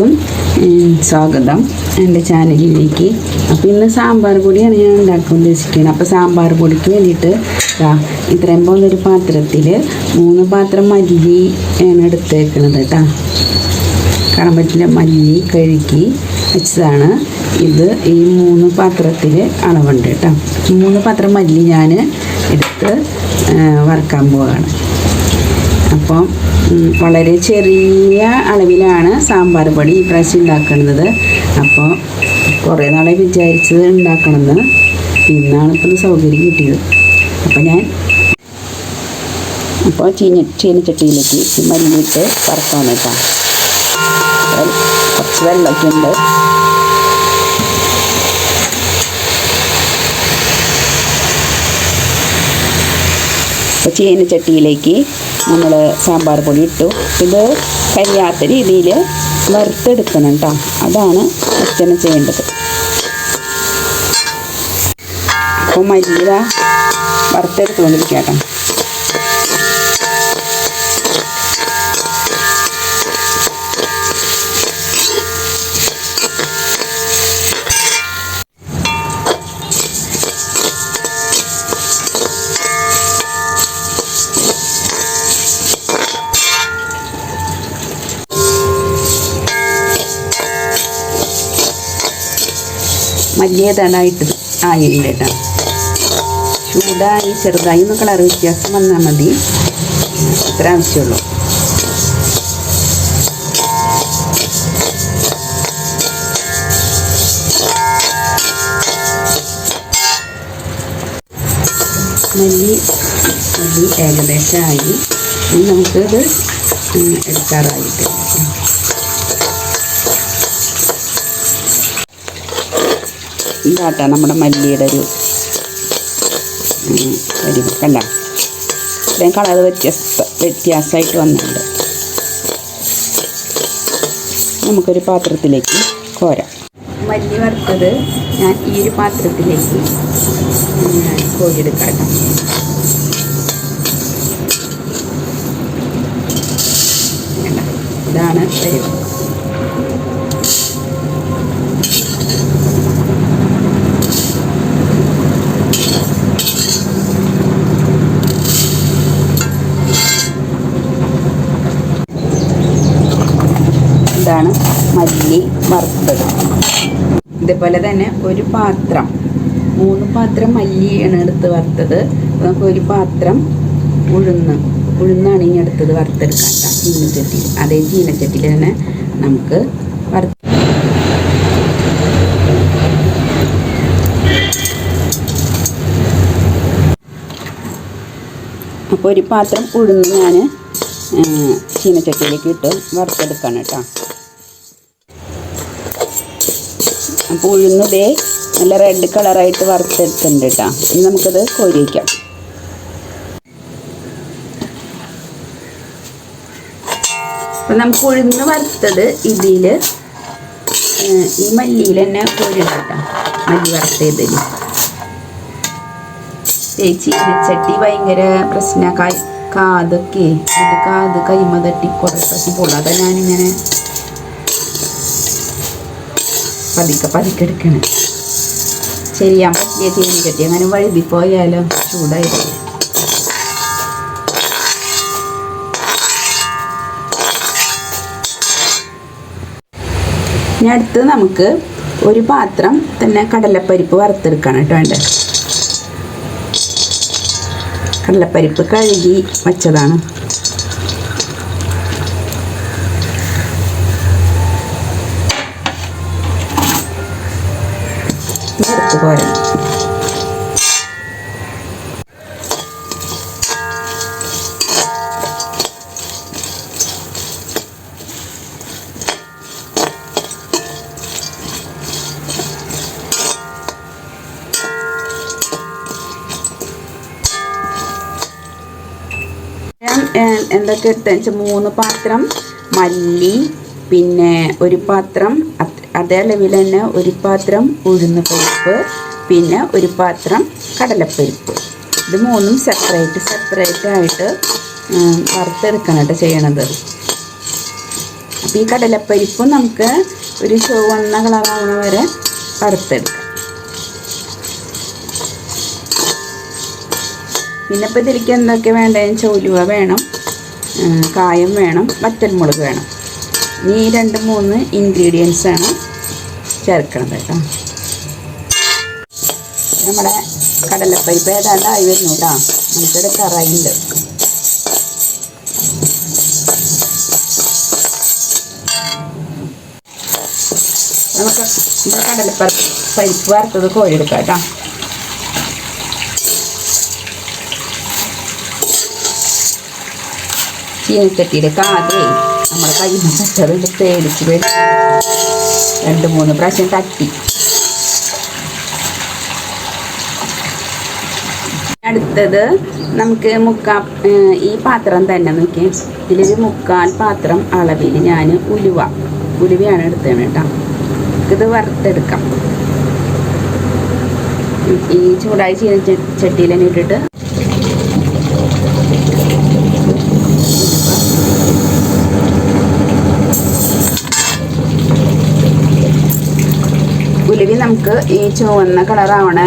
എല്ലാവർക്കും സ്വാഗതം എന്റെ ചാനലിലേക്ക്. അപ്പോൾ ഇന്ന് സാമ്പാർ പൊടിയാണ് ഞാൻ ഉണ്ടാക്കാൻ ഉദ്ദേശിക്കുന്നത് അപ്പോൾ സാമ്പാർ പൊടിക്ക് വേണ്ടിയിട്ട് ഇത്രയും ഒരു പാത്രത്തിൽ മൂന്ന് പാത്രം മല്ലി ആണ് എടുത്തേക്കണത് കേട്ടോ. കാണാൻ പറ്റില്ല മല്ലി കഴുകി വെച്ചതാണ്. ഇത് ഈ മൂന്ന് പാത്രത്തിൽ അളവുണ്ട് കേട്ടോ. മൂന്ന് പാത്രം മല്ലി ഞാൻ എടുത്ത് വറുക്കാൻ പോവുകയാണ് അപ്പം വളരെ ചെറിയ അളവിലാണ് സാമ്പാർ പൊടി ഈ പ്രാവശ്യം ഉണ്ടാക്കുന്നത്. അപ്പോൾ കുറേ നാളെ വിചാരിച്ചത് ഉണ്ടാക്കണമെന്ന്. ഇന്നാണ് ഇപ്പോൾ സൗകര്യം കിട്ടിയത്. അപ്പോൾ ഞാൻ അപ്പോൾ ചീന ചീനച്ചട്ടിയിലേക്ക് മല്ലിയിട്ട് വറുക്കാൻ കേട്ടോ. കുറച്ച് വെള്ളമൊക്കെ ഉണ്ട്. അപ്പോൾ ചീനച്ചട്ടിയിലേക്ക് നമ്മൾ സാമ്പാർ പൊടി ഇട്ടു. ഇത് കരിയാത്ത രീതിയിൽ വറുത്തെടുക്കണം കേട്ടോ അതാണ് അച്ഛനെ ചെയ്യേണ്ടത്. അപ്പോൾ മല്ലിക വറുത്തെടുത്തുകൊണ്ടിരിക്കുക കേട്ടോ മല്ലിയതായിട്ട് ആയില്ല കേട്ടോ. ചൂടായി ചെറുതായി ഒന്ന് കളർ വ്യത്യാസം വന്നാൽ മതി. അത്ര ആവശ്യമുള്ളൂ. മല്ലി മല്ലി ഏകദേശമായി ഇനി നമുക്കിത് എടുക്കാറായിട്ട്. ഇതാട്ടാ നമ്മുടെ മല്ലിയുടെ ഒരു അരി കണ്ട? ഇത്രയും കളർ വ്യത്യസ്ത വ്യത്യാസമായിട്ട് വന്നിട്ടുണ്ട്. നമുക്കൊരു പാത്രത്തിലേക്ക് കോരാം. മല്ലി വറുത്തത് ഞാൻ ഈ ഒരു പാത്രത്തിലേക്ക് കോരിയെടുക്കാം. ഇതാണ് പരിവ് ഇതാണ് മല്ലി വറുത്തത്. ഇതേപോലെ തന്നെ ഒരു പാത്രം. മൂന്ന് പാത്രം മല്ലിയാണ് എടുത്ത് വറുത്തത്. നമുക്ക് ഒരു പാത്രം ഉഴുന്ന്. ഉഴുന്നാണ് ഇനി അടുത്തത് വറുത്തെടുക്കാൻ. ട്ടാ, ചീനച്ചട്ടിയിൽ അതേ ചീനച്ചട്ടിയിൽ തന്നെ നമുക്ക് വറുത്ത് അപ്പോൾ ഒരു പാത്രം ഉഴുന്ന് ഞാൻ ചീനച്ചട്ടിയിലേക്ക് ഇട്ട് വറുത്തെടുക്കണം കേട്ടോ. അപ്പോൾ ഉഴുന്നതേ നല്ല റെഡ് കളറായിട്ട് വറുത്തെടുത്തിട്ടുണ്ട് കേട്ടോ ഇനി നമുക്കത് കോരിക്കാം നമുക്ക് ഉഴുന്ന് വറുത്തത് ഇതിൽ ഈ മല്ലിയിൽ തന്നെ കോരിടാം കേട്ടോ മല്ലി വറുത്തതിൽ ചട്ടി ഭയങ്കര പ്രശ്ന. കാതൊക്കെ കാത് കൈമ തട്ടി കുറേ പ്രശ്നം അതാ ഞാനിങ്ങനെ പതുക്കെ പതുക്കെ എടുക്കണം. ശരിയാ പറ്റിയ കെട്ടി. അങ്ങനെ വഴുതി പോയാലോ? ചൂടായിട്ട് ഇനി അടുത്ത് നമുക്ക് ഒരു പാത്രം തന്നെ കടലപ്പരിപ്പ് വറുത്തെടുക്കണം കേട്ടോ വേണ്ട. കടലപ്പരിപ്പ് കഴുകി വച്ചതാണ്. ഞാൻ എന്തൊക്കെ എടുത്തതെന്ന് വെച്ചാൽ മൂന്ന് പാത്രം മല്ലി പിന്നെ ഒരു പാത്രം അത്- അളവിൽ തന്നെ ഒരു പാത്രം ഉഴുന്ന് പരിപ്പ് പിന്നെ ഒരു പാത്രം കടലപ്പരിപ്പ്. ഇത് മൂന്നും സെപ്പറേറ്റ് സെപ്പറേറ്റ് ആയിട്ട് വറുത്തെടുക്കണം കേട്ടോ ചെയ്യണത്. അപ്പോൾ ഈ കടലപ്പരിപ്പ് നമുക്ക് ഒരു ചുവന്ന കളറാവണ വരെ വറുത്തെടുക്കാം. പിന്നെ ഇപ്പോൾ ഇതിലേക്ക് എന്തൊക്കെ വേണ്ടതെന്ന് ചോലുവ വേണം കായം വേണം വറ്റൽമുളക് വേണം. ഈ രണ്ട് മൂന്ന് ഇൻഗ്രീഡിയൻസ് ആണ് ചേർക്കണത് കേട്ടോ. നമ്മുടെ കടലപ്പരിപ്പ് ഏതാണ്ട് ആയി വരുന്നു കേട്ടോ. നമുക്കിവിടെ കറയുണ്ട് നമുക്ക് കടലപ്പരിപ്പ് പരിപ്പ് വറുത്തത് കോഴിയെടുക്കാം കേട്ടോ. ചീനിച്ചട്ടിയുടെ കാതെ നമ്മുടെ കയ്യിൽ നിന്ന് പെട്ടത് പേടിച്ച് പേടിച്ച് രണ്ട് മൂന്ന് പ്രാവശ്യം തട്ടി. അടുത്തത് നമുക്ക് മുക്കാ ഈ പാത്രം തന്നെ നോക്കി ഇതിലൊരു മുക്കാൽ പാത്രം അളവിൽ ഞാൻ ഉലുവ. ഉലുവയാണ് എടുത്തത് കേട്ടോ ഇത് വറുത്തെടുക്കാം. ഈ ചൂടായി ചട്ടിയിൽ തന്നെ ഇട്ടിട്ട് ഉലുവി നമുക്ക് ഈ ചുവന്ന കളറാവണ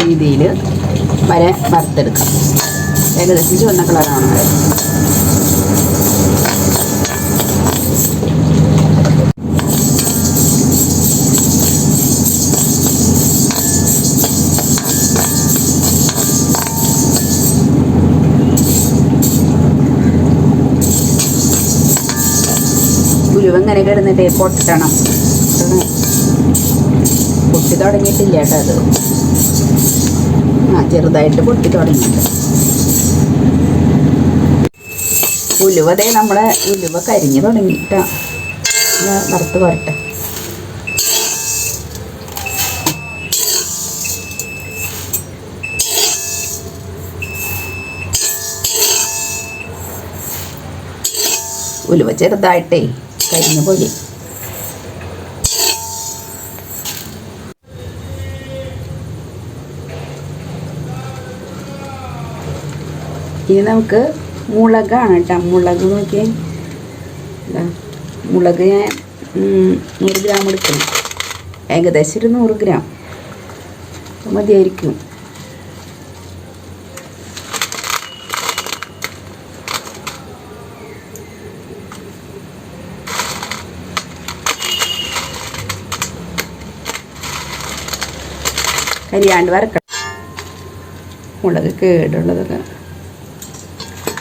രീതിയിൽ വരെ വറുത്തെടുക്കാം ഏകദേശം ചുവന്ന കളറാവണ വരെ ഉലുവ ഇങ്ങനെ കിടന്നിട്ട് പൊട്ടണം ഉം. പൊട്ടി തുടങ്ങിയിട്ടില്ല കേട്ടോ അത്. ആ ചെറുതായിട്ട് പൊട്ടി തുടങ്ങിയിട്ടുണ്ട്. ഉലുവതേ നമ്മുടെ ഉലുവ കരിഞ്ഞു തുടങ്ങിയിട്ടാ. ഞാൻ വറുത്ത് വരട്ടെ. ഉലുവ ചെറുതായിട്ടേ കരിഞ്ഞ പോലെ ഇനി നമുക്ക് മുളകാണ് കേട്ടോ. മുളക് നോക്കിയേ. മുളക് ഞാൻ നൂറ് ഗ്രാം എടുക്കണം ഏകദേശം ഒരു നൂറ് ഗ്രാം. മതിയായിരിക്കും. കരിയാണ്ട് വരക്കണം മുളക് കേടുള്ളതൊക്കെ.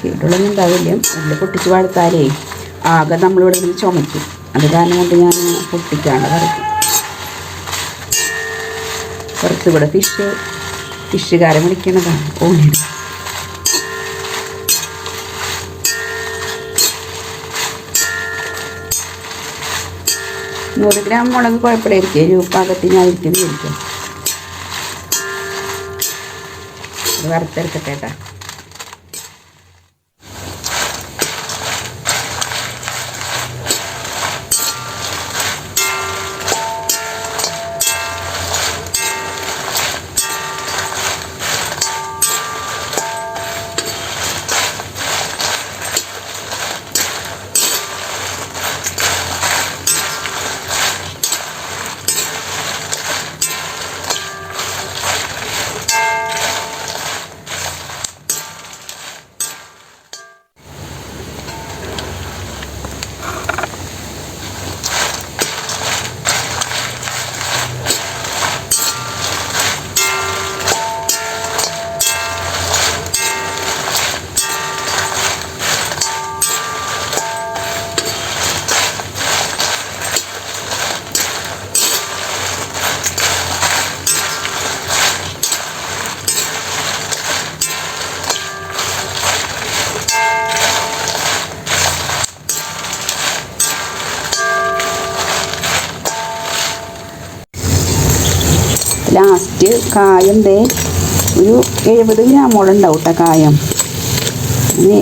കേടുള്ളതൊന്നും ഉണ്ടാവില്ല. ഉള്ളിൽ പൊട്ടിച്ച് വളർത്താലേ ആകെ നമ്മളിവിടെ നിന്ന് ചുമയ്ക്കും അത് കാരണം കൊണ്ട് ഞാൻ പൊട്ടിക്കാണ്ട് വരയ്ക്കും. കുറച്ചുകൂടെ ഫിഷ് ഫിഷുകാരൻ വിളിക്കണതാണ് ഓണി നൂറ് ഗ്രാം മുളക് കുഴപ്പമില്ലായിരിക്കും. ഒരു പാകത്തിനായിരിക്കും ഇരിക്കും വറുത്തെടുക്കട്ടെ കേട്ടോ ലാസ്റ്റ് കായം ദേ ഒരു എഴുപത് ഗ്രാമോളം ഉണ്ടാവും കേട്ടോ കായം. ഇനി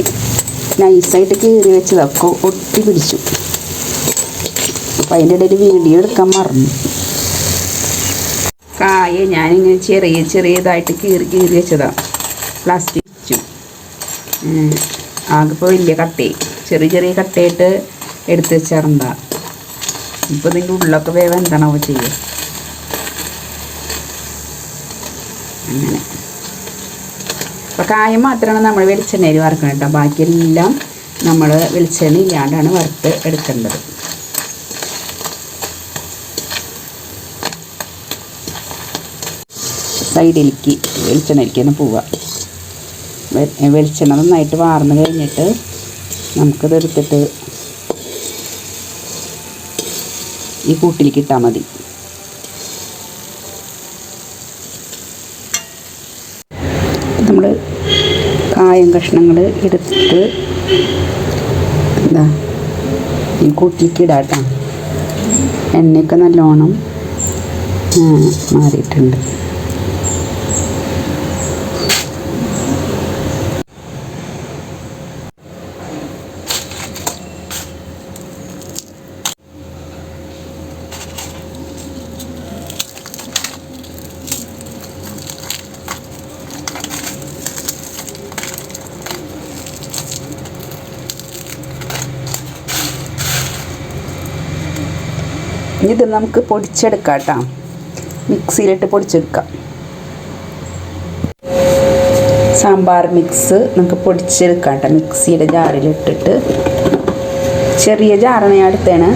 നൈസായിട്ട് കീറി വെച്ചതൊക്കെ ഒട്ടി പിടിച്ചു. അപ്പം അതിന്റെ ഇടയിൽ വീഡിയോ എടുക്കാൻ മറന്നു. കായ ഞാനിങ്ങനെ ചെറിയ ചെറിയതായിട്ട് കീറി കീറി വെച്ചതാണ് പ്ലാസ്റ്റിക് വെച്ചു ആകെ ഇപ്പോൾ വലിയ കട്ടയായി ചെറിയ ചെറിയ കട്ടയിട്ട് എടുത്ത് വെച്ചാറുണ്ടാ. ഇപ്പോൾ ഇതിന്റെ ഉള്ളൊക്കെ വേവ് എന്താണാവോ ചെയ്യുക അങ്ങനെ അപ്പോൾ കായം മാത്രമാണ് നമ്മൾ വെളിച്ചെണ്ണയിൽ വറുക്കണം കേട്ടോ. ബാക്കിയെല്ലാം നമ്മൾ വെളിച്ചെണ്ണ ഇല്ലാണ്ടാണ് വറുത്ത് എടുക്കേണ്ടത്. സൈഡിലേക്ക് വെളിച്ചെണ്ണയിലേക്ക് തന്നെ പോവുക. വെളിച്ചെണ്ണ നന്നായിട്ട് വാർന്നു കഴിഞ്ഞിട്ട് നമുക്കിതെടുത്തിട്ട് ഈ കൂട്ടിലേക്ക് ഇട്ടാൽ മതി. കായം കഷ്ണങ്ങൾ എടുത്തിട്ട് എന്താ ഈ കുട്ടിക്ക് ഇടാം കേട്ടോ. എണ്ണയൊക്കെ നല്ലോണം മാറിയിട്ടുണ്ട്. ഇനി ഇത് നമുക്ക് പൊടിച്ചെടുക്കാം കേട്ടോ. മിക്സിയിലിട്ട് പൊടിച്ചെടുക്കാം. സാമ്പാർ മിക്സ് നമുക്ക് പൊടിച്ചെടുക്കാം കേട്ടോ. മിക്സിയുടെ ജാറിലിട്ടിട്ട്. ചെറിയ ജാറാണ് ഞാൻ എടുത്തേണ്.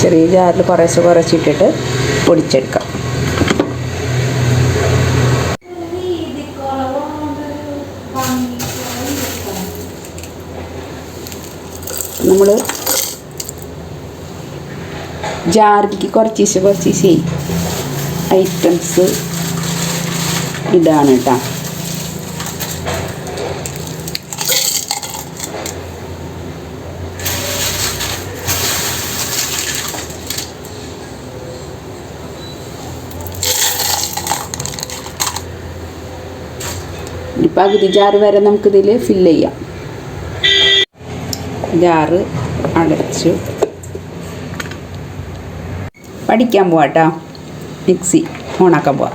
ചെറിയ ജാറിൽ കുറേശ്ശെ കുറച്ചിട്ടിട്ട് പൊടിച്ചെടുക്കാം. നമ്മൾ ജാറിലേക്ക് കുറച്ചീശെ കുറച്ചീശെ ഐറ്റംസ് ഇടാണ് കേട്ടോ പകുതി ജാറ് വരെ നമുക്കിതിൽ ഫില്ല് ചെയ്യാം. ജാറ് അടച്ചു. പഠിക്കാൻ പോവാട്ടോ മിക്സി ഓണാക്കാൻ പോവാം.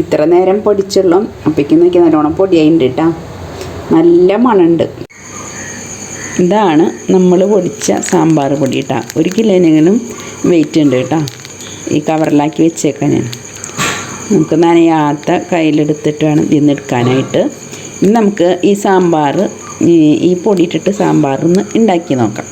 ഇത്ര നേരം പൊടിച്ചുള്ളും അപ്പോഴേക്കും നോക്കി നല്ലോണം പൊടിയായിട്ടുണ്ട് കേട്ടോ നല്ല മണമുണ്ട് ഇതാണ് നമ്മൾ പൊടിച്ച സാമ്പാർ പൊടി കേട്ടോ ഒരു കിലോനെങ്കിലും വെയിറ്റ് ഉണ്ട് കേട്ടോ ഈ കവറിലാക്കി വെച്ചേക്കാം ഞാൻ. നമുക്ക് നനയാത്ത കയ്യിലെടുത്തിട്ട് വേണം ഇതിന്ന് എടുക്കാനായിട്ട്. നമുക്ക് ഈ സാമ്പാർ ഈ പൊടിയിട്ടിട്ട് നിന്ന് സാമ്പാർ ഒന്ന് ഉണ്ടാക്കി നോക്കാം.